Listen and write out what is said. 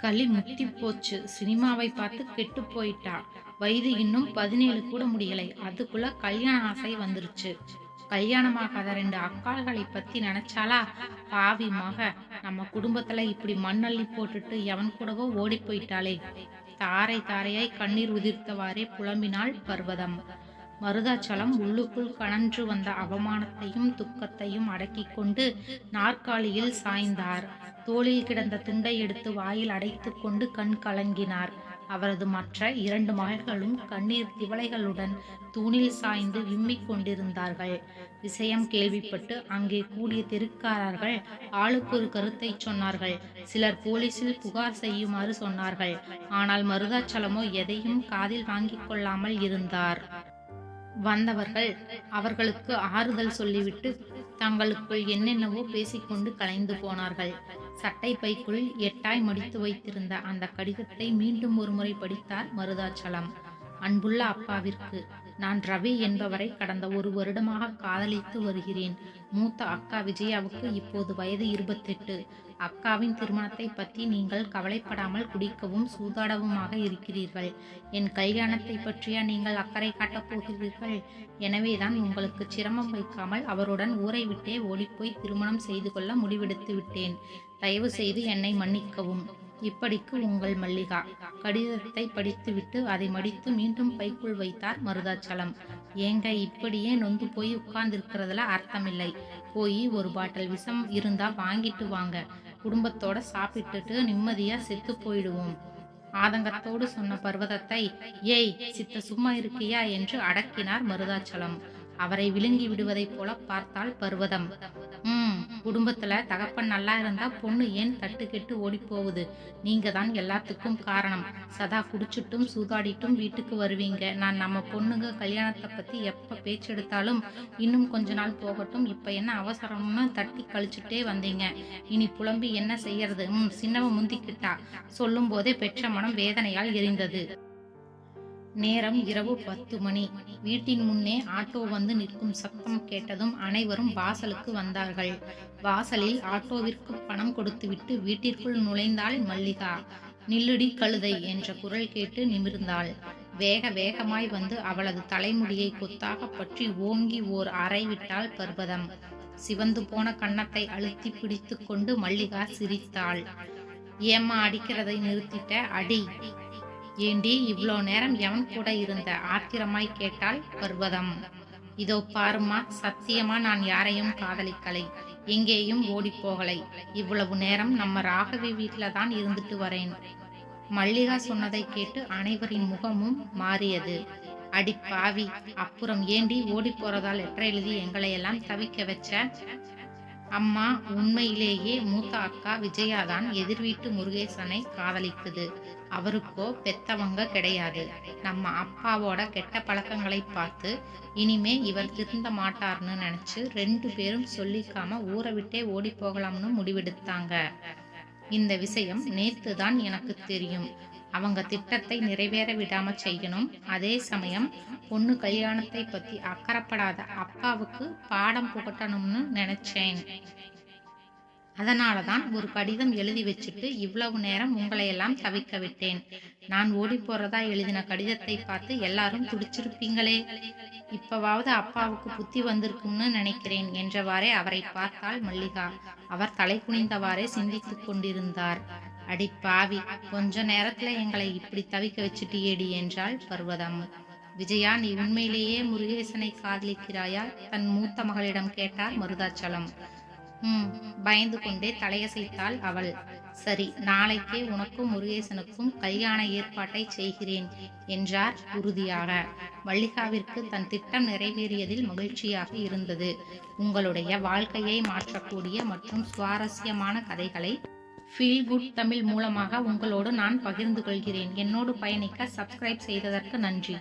களி முத்தி போச்சு. சினிமாவை பார்த்து கெட்டு போயிட்டா. வயது இன்னும் பதினேழு கூட முடியலை. அதுக்குள்ள கல்யாண ஆசை வந்துருச்சு. கல்யாணமாகாத ரெண்டு அக்காள்களை பத்தி நினைச்சாலா பாவி மக நம்ம குடும்பத்துல இப்படி மண்ணள்ளி போட்டுட்டு எவன் கூடவோ ஓடி போயிட்டாளே. தாரை தாரையாய் கண்ணீர் உதிர்த்தவாறே புலம்பினாள் பர்வதம். மருதாச்சலம் உள்ளுக்குள் கணன்று வந்த அவமானத்தையும் துக்கத்தையும் அடக்கிக் கொண்டு நாற்காலியில் சாய்ந்தார். தோளில் கிடந்த துண்டை எடுத்து வாயில் அடைத்துக் கொண்டு கண் கலங்கினார். அவரது மற்ற இரண்டு மகள்களும் கண்ணீர் திவளைகளுடன் தூணில் சாய்ந்து விம்மிக் கொண்டிருந்தார்கள். விஷயம் கேள்விப்பட்டு அங்கே கூடிய தெருக்காரர்கள் ஆளுக்கு ஒரு கருத்தை சொன்னார்கள். சிலர் போலீசில் புகார் செய்யுமாறு சொன்னார்கள். ஆனால் மருதாச்சலமோ எதையும் காதில் வாங்கிக் கொள்ளாமல் இருந்தார். வந்தவர்கள் அவர்களுக்கு ஆறுதல் சொல்லிவிட்டு தங்களுக்குள் என்னென்னவோ பேசிக்கொண்டு கலைந்து போனார்கள். சட்டை பைக்குள் எட்டாய் மடித்து வைத்திருந்த அந்த கடிதத்தை மீண்டும் ஒருமுறை படித்தார் மருதாச்சலம். அன்புள்ள அப்பாவிற்கு நான் ரவி என்பவரை கடந்த ஒரு வருடமாக காதலித்து வருகிறேன். மூத்த அக்கா விஜயாவுக்கு இப்போது வயது இருபத்தெட்டு. அக்காவின் திருமணத்தை பற்றி நீங்கள் கவலைப்படாமல் குடிக்கவும் சூதாடவுமாக இருக்கிறீர்கள். என் கல்யாணத்தை பற்றிய நீங்கள் அக்கறை காட்டப் போகிறீர்கள்? எனவேதான் உங்களுக்கு சிரமம் வைக்காமல் அவருடன் ஊரை விட்டே ஓடிப்போய் திருமணம் செய்து கொள்ள முடிவெடுத்து விட்டேன். தயவு செய்து என்னை மன்னிக்கவும். இப்படிக்கு உங்கள் மல்லிகா. கடிதத்தை படித்துவிட்டு அதை மடித்து மீண்டும் பைக்குள் வைத்தார் மருதாச்சலம். ஏங்க இப்படியே நொந்து போய் உட்கார்ந்துருக்கிறதுல அர்த்தமில்லை. போய் ஒரு பாட்டில் விஷம் இருந்தா வாங்கிட்டு வாங்க. குடும்பத்தோட சாப்பிட்டுட்டு நிம்மதியா செத்து போயிடுவோம். ஆதங்கத்தோடு சொன்ன பர்வதத்தை ஏய் சித்த சும்மா இருக்கியா? என்று அடக்கினார் மருதாச்சலம். அவரை விழுங்கி விடுவதைப் போல பார்த்தால் பர்வதம். ம் குடும்பத்துல தகப்பன் நல்லா இருந்தா பொண்ணு ஏன் தட்டு கெட்டு ஓடி போகுது நீங்க தான் எல்லாத்துக்கும் காரணம். சதா குடிச்சிட்டும் சூதாடிட்டும் வீட்டுக்கு வருவீங்க. நான் நம்ம பொண்ணுங்க கல்யாணத்தை பத்தி எப்ப பேச்செடுத்தாலும் இன்னும் கொஞ்ச நாள் போகட்டும். இப்ப என்ன அவசரம்னு தட்டி கழிச்சுட்டே வந்தீங்க. இனி புலம்பி என்ன செய்யறது? ம் சின்னவ முந்திக்கிட்டா. சொல்லும் போதே பெற்ற மனம் வேதனையால் எரிந்தது. நேரம் இரவு பத்து மணி. வீட்டின் முன்னே ஆட்டோ வந்து நிற்கும் சத்தம் கேட்டதும் அனைவரும் வாசலுக்கு வந்தார்கள். வாசலில் ஆட்டோவிற்கு பணம் கொடுத்துவிட்டு வீட்டிற்குள் நுழைந்தாள் மல்லிகா. நில்லுடி கழுதை என்ற குரல் கேட்டு நிமிர்ந்தாள். வேக வேகமாய் வந்து அவளது தலைமுடியை கொத்தாக பற்றி ஓங்கி ஓர் அறை விட்டாள் பர்வதம். சிவந்து போன கன்னத்தை அழுத்தி பிடித்து கொண்டு மல்லிகா சிரித்தாள். ஏம்மா அடிக்கிறதை நிறுத்திட்ட? அடி. ஏண்டி இவ்வளோ நேரம் எவன் கூட இருந்த ஆத்திரமாய் கேட்டால் பர்வதம். இதோ பாருமா சத்தியமா நான் யாரையும் காதலிக்கலை. எங்கேயும் ஓடி போகலை இவ்வளவு நேரம் நம்ம ராகவி வீட்டில தான் இருந்துட்டு வரேன். மல்லிகா சொன்னதை கேட்டு அனைவரின் முகமும் மாறியது. அடி பாவி அப்புறம் ஏண்டி ஓடி போறதால் லெட்டர் எழுதி எங்களை எல்லாம் தவிக்க வச்ச? அம்மா உண்மையிலேயே மூத்த அக்கா விஜயாதான் எதிர் வீட்டு முருகேசனை காதலிக்குது அவருக்கோ பெத்தவங்க கிடையாது. நம்ம அப்பாவோட கெட்ட பழக்கங்களை பார்த்து இனிமே இவர் திருந்த மாட்டார்னு நினைச்சு ரெண்டு பேரும் சொல்லிக்காம ஊரை விட்டே ஓடி போகலாம்னு முடிவெடுத்தாங்க. இந்த விஷயம் நேத்து தான் எனக்கு தெரியும். அவங்க திட்டத்தை நிறைவேற விடாம செய்யணும். அதே சமயம் பொண்ணு கல்யாணத்தை பத்தி அக்கறப்படாத அப்பாவுக்கு பாடம் புகட்டணும்னு நினைச்சேன். அதனால தான் ஒரு கடிதம் எழுதி வச்சுட்டு இவ்வளவு நேரம் உங்களையெல்லாம் தவிக்க விட்டேன். நான் ஓடி போறதா எழுதின கடிதத்தை பார்த்து எல்லாரும் துடிச்சிருப்பீங்களே. இப்பவாவது அப்பாவுக்கு புத்தி வந்திருக்கும்னு நினைக்கிறேன் என்றவாறே அவரை பார்த்தால் மல்லிகா. அவர் தலை குனிந்தவாறே சிந்தித்துக் கொண்டிருந்தார். அடி பாவி கொஞ்ச நேரத்துல எங்களை இப்படி தவிக்க வச்சுட்டியேடி என்றாள் பர்வதம். விஜயா நீ உண்மையிலேயே முருகேசனை காதலிக்கிறாயா? தன் மூத்த மகளிடம் கேட்டார் மருதாச்சலம். ம் பயந்து கொண்டே தலையசைத்தாள் அவள். சரி நாளைக்கே உனக்கும் முருகேசனுக்கும் கல்யாண ஏற்பாட்டை செய்கிறேன் என்றார் உறுதியாக. மல்லிகாவிற்கு தன் திட்டம் நிறைவேறியதில் மகிழ்ச்சியாக இருந்தது. உங்களுடைய வாழ்க்கையை மாற்றக்கூடிய மற்றும் சுவாரஸ்யமான கதைகளை ஃபீல் குட் தமிழ் மூலமாக உங்களோடு நான் பகிர்ந்து கொள்கிறேன். என்னோடு பயணிக்க சப்ஸ்கிரைப் செய்ததற்கு நன்றி.